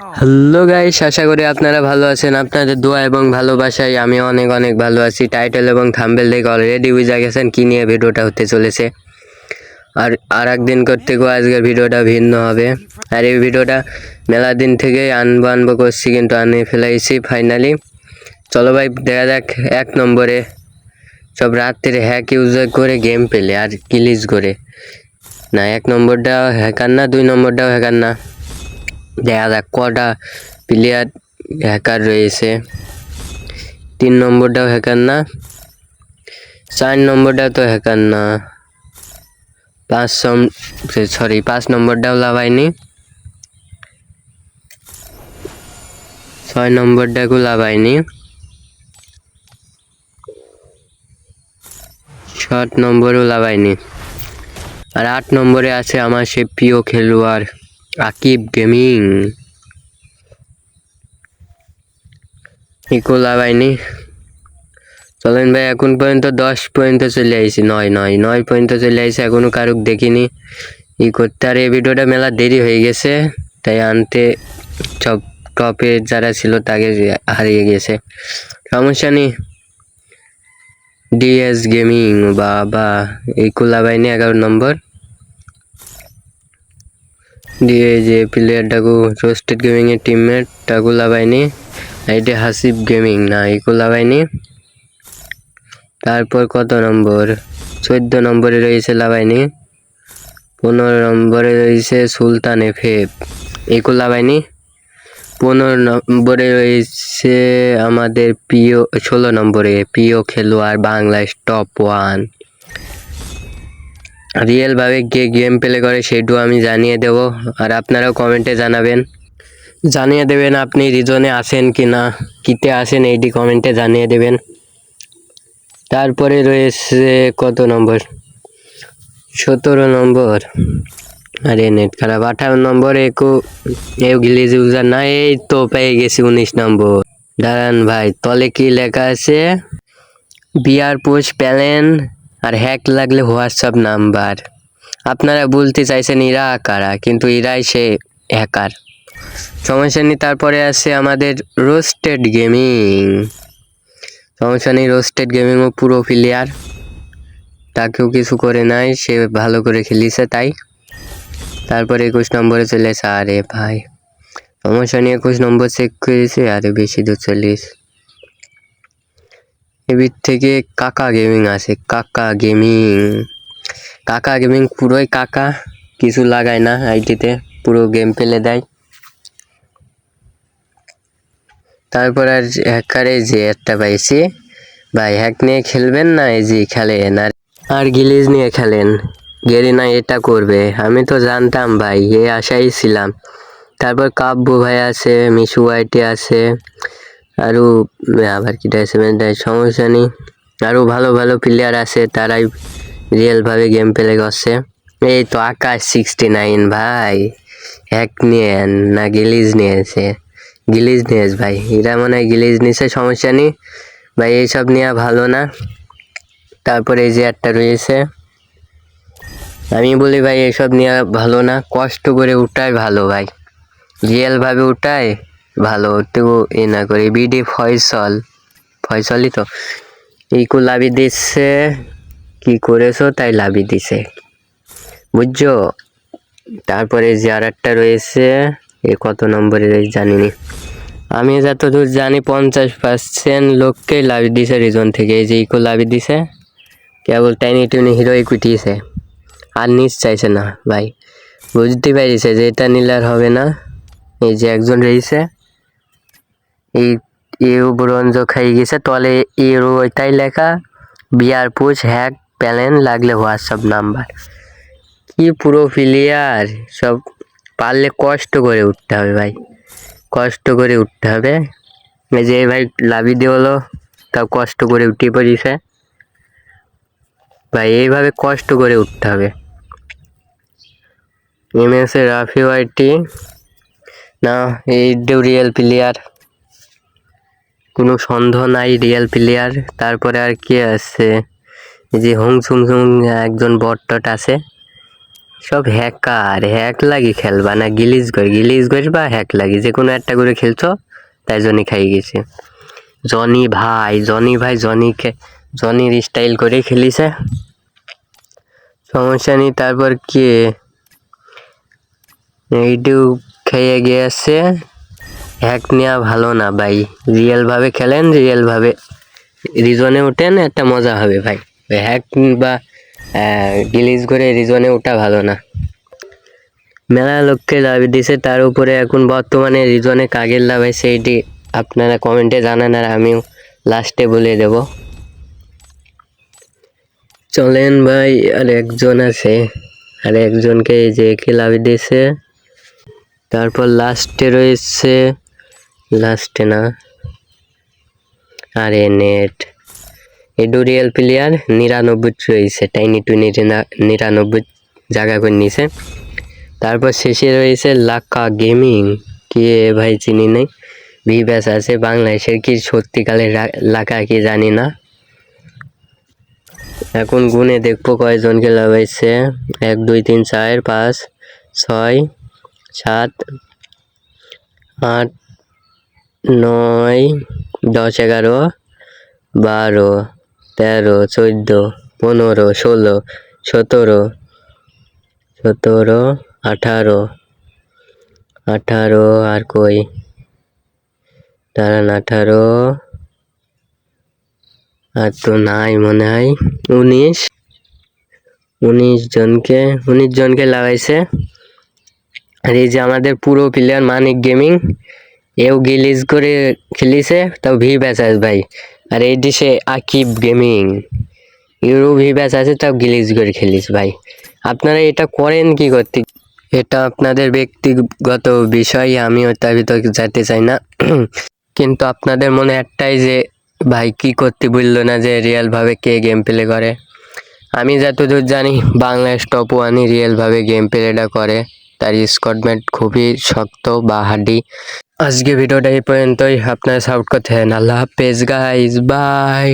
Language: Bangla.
হ্যালো গাইস আশা করি আপনারা ভালো আছেন। আপনাদের দোয়া এবং ভালোবাসায় আমি অনেক অনেক ভালো আছি। টাইটেল এবং থাম্বেল দেখে অলরেডি বুঝে গেছেন কি নিয়ে ভিডিওটা হতে চলেছে। আর আর একদিন করতে গিয়ে আজকের ভিডিওটা ভিন্ন হবে। আর এই ভিডিওটা মেলা দিন থেকে আনব আনব করছি, কিন্তু আনে ফেলাইছি ফাইনালি চলো ভাই, দেখা যাক এক নম্বরে। সব রাত্রে হ্যাক ইউজ করে গেম পেলে আর কিলিজ করে। না, এক নম্বরটা হ্যাকার না, দুই নম্বরটাও হ্যাকার না। দেখা যাক, কটা প্লেয়ার হ্যাকার রয়েছে। তিন নম্বরটাও হ্যাকার না, চার নম্বরটাও তো হ্যাকার না। পাঁচ সরি পাঁচ নম্বরটাও লাভাইনি ছয় নম্বরটাকেও লাভাইনি সাত নম্বরও লাভাইনি আর আট নম্বরে আছে আমার সে প্রিয় খেলোয়াড়। আকিব গেমিং ইকো লাগাইনি চলেন ভাই, এখন পর্যন্ত দশ পর্যন্ত চলে আইছি, নয় নয় নয় পর্যন্ত চলে আইছি, এখনও কারুক দেখিনি। ই করতে আর এই ভিডিওটা মেলা দেরি হয়ে গেছে, তাই আনতে সব টপে যারা ছিল তাকে হারিয়ে গেছে। সমস্যা নেই। ডিএস গেমিং বাবা এই কুলাবাইনি এগারো নম্বর। দিয়ে যে প্লেয়ারটাকু রোস্টেড গেমিং এর টিমমেট টাকু লাগাইনি এটা হাসিব গেমিং না একু লাগাইনি তারপর কত নম্বর? চোদ্দ নম্বরে রয়েছে লাগাইনি পনেরো নম্বরে রয়েছে সুলতান এফেব একু লাগাইনি পনেরো নম্বরে রয়েছে আমাদের প্রিয়, ষোলো নম্বরে প্রিয় খেলোয়াড় বাংলাদেশ টপ ওয়ান রিয়েল ভাবে কে গেম প্লে করে সেটাও আমি জানিয়ে দেব, আর আপনারাও কমেন্টে জানাবেন। জানিয়ে দেবেন আপনি রিজনে আছেন কি না, কিতে আছেন এইটি কমেন্টে জানিয়ে দেবেন। তারপরে রয়েছে কত নম্বর? সতেরো নম্বর। আরে নেট খারাপ, আঠারো নম্বর একু এও গিলিজ ইউজার না, এই তো পেয়ে গেছি উনিশ নম্বর। দাঁড়ান ভাই, তলে কি লেখা আছে? বিয়ার পোস্ট প্যালেন আর হ্যাক লাগলে হোয়াটসঅ্যাপ নাম্বার। আপনারা বলতে চাইছেন ইরা আকারা কিন্তু ইরাই সে হ্যাকার। সমস্যা নেই তারপরে আছে আমাদের রোস্টেড গেমিং। সমস্যা নেই রোস্টেড গেমিংও পুরো প্লেয়ার। তাকেও কিছু করে নাই, সে ভালো করে খেলিছে তাই। তারপরে একুশ নম্বরে চলেছে, আরে ভাই। সমস্যা নিয়ে একুশ নম্বর চেক করেছে, আরে বেশি দূর চল্লিশ এবির থেকে কাকা গেমিং আছে, কাকা গেমিং কাকা গেমিং পুরোই কাকা, কিছু লাগায় না আইটিতে, পুরো গেম ফেলে দেয়। তারপর আর হ্যাকারে যে একটা পাইছি, ভাই হ্যাক নিয়ে খেলবেন না, এই যে খেলেন, আর আর গিলিজ নিয়ে খেলেন গেরি না এটা করবে, আমি তো জানতাম ভাই, এ আশাই ছিলাম। তারপর কাব্য ভাই আছে, মিশু ওয়াইটি আছে আরও আবার কি আছে সমস্যা নেই আরও ভালো ভালো প্লেয়ার আছে, তারাই রিয়েলভাবে গেম প্লে করছে। এই তো আকাশ সিক্সটি নাইন ভাই। হ্যাক নিয়ে না গিলিজ নিয়েছে? গিলিজ নিয়েছে, ভাই। এরা মনে হয় গিলিজ নিয়েছে, সমস্যা নেই। ভাই, এইসব নেওয়া ভালো না। তারপরে এই যে একটা রয়েছে। আমি বলি, ভাই, এইসব নেওয়া ভালো না। কষ্ট করে উঠাই ভালো, ভাই। রিয়েলভাবে উঠায়। ভালো তো এ না করে। বিডি ফয়সল, ফয়সলই তো। ইকু লাভি দিচ্ছে কি করেছ তাই লাভি দিছে। বুঝছ? তারপরে যে আর একটা রয়েছে, এ কত নম্বরে জানিনি। আমি যতদূর জানি, পঞ্চাশ পার্সেন্ট লোককেই লাভি দিছে রিজন থেকে। এই যে ইকো লাভি দিছে, কেবল টাইনি টুনি হিরো ইকুইটিছে আর নিচ চাইছে না, ভাই। বুঝতে পারিছে যে এটা নিলে আর হবে না। এই যে একজন রয়েছে এই ইউ ব্রঞ্জ খাই গেছে, তলে ইউ ওইটাই লেখা, বিয়ার পুষ হ্যাক, প্যালেন, লাগলে হোয়াটসঅ্যাপ নাম্বার। কি পুরো প্লেয়ার সব পারলে কষ্ট করে উঠতে হবে ভাই। কষ্ট করে উঠতে হবে। যে ভাই লাভি হলো তাও কষ্ট করে উঠে পড়িছে। ভাই, এইভাবে কষ্ট করে উঠতে হবে। M S A Rafi YT, না, এই রিয়েল প্লেয়ার কোনো সন্দেহ নাই রিয়েল প্লেয়ার তারপরে আর কে আছে? যে হুং সুং সুং একজন বটটট আছে। সব হ্যাকার হ্যাক লাগি খেলবা না? গিলিজ কর গিলিজ কর বা হ্যাক লাগি। যে কোনো একটা করে খেলছো, তাই জন্যই খাই গেছে। জনি ভাই জনি ভাই জনিকে জনির স্টাইল করে খেলিছে। সমস্যা নেই, তারপর কি? এইটু খেয়ে গিয়েছে হ্যাক নেওয়া ভালো না, ভাই। রিয়েল ভাবে খেলেন রিয়েল ভাবে রিজনে উঠেন একটা মজা হবে, ভাই। হ্যাক বা গিলিজ করে রিজনে ওঠা ভালো না। মেলা লোককে লাভ দিছে, তার উপরে এখন বর্তমানে রিজনে কাগের লাভ হয় সেইটি আপনারা কমেন্টে জানান, আর আমিও লাস্টে বলে দেব। চলেন, ভাই, আর একজন আছে। আর একজনকে এই যে লাভ দিয়েছে তারপর লাস্টে রয়েছে লাস্টে না? আরে নেট। এডোরিয়াল প্লেয়ার নিরানব্বই রয়েছে টাইনি টু নিরানব্বই জায়গা করে নিছে। তারপর শেষে রয়েছে লাক্কা গেমিং। কি ভাই চিনি নাই? ভি ব্যাস আছে বাংলাদেশের কি সত্যিকালের লাকা কি জানি না। এখন গুনে দেখব কয়জনকে লাগাইছে এক, দুই, তিন, চার, পাঁচ, ছয়, সাত, আট নয়, দশ, এগারো, বারো, তেরো, চোদ্দ, পনেরো, ষোলো, সতেরো সতেরো, আঠারো আঠারো, আর কই? দাঁড়ান, আঠারো, আর তো নাই মনে হয়। উনিশ উনিশ জনকে উনিশ জনকে লাগাইছে। আর এই যে আমাদের পুরো প্লেয়ার মানিক গেমিং এও গিলিজ করে খেলিছে, তাও ভি ব্যাচ আছে ভাই। আর এই ডিশে আকিব গেমিং। ইউরো ভি ব্যাচ আছে তাও গিলিজ করে খেলিস ভাই। আপনারা এটা করেন কি করতে? এটা আপনাদের ব্যক্তিগত বিষয়, আমিও তার ভিতর যেতে চাই না। কিন্তু আপনাদের মনে একটাই যে, ভাই কি করতে বলল না যে রিয়েল ভাবে কে গেম প্লে করে? আমি যতদূর জানি, বাংলাদেশ টপ ওয়ানই রিয়েল ভাবে গেম প্লেটা করে। তার স্কটমেন্ট খুবই শক্ত বা হাডি আজকে ভিডিওটা এই পর্যন্তই আপনারা সাপোর্ট করতে আল্লাহ হাফেজ গাইজ বাই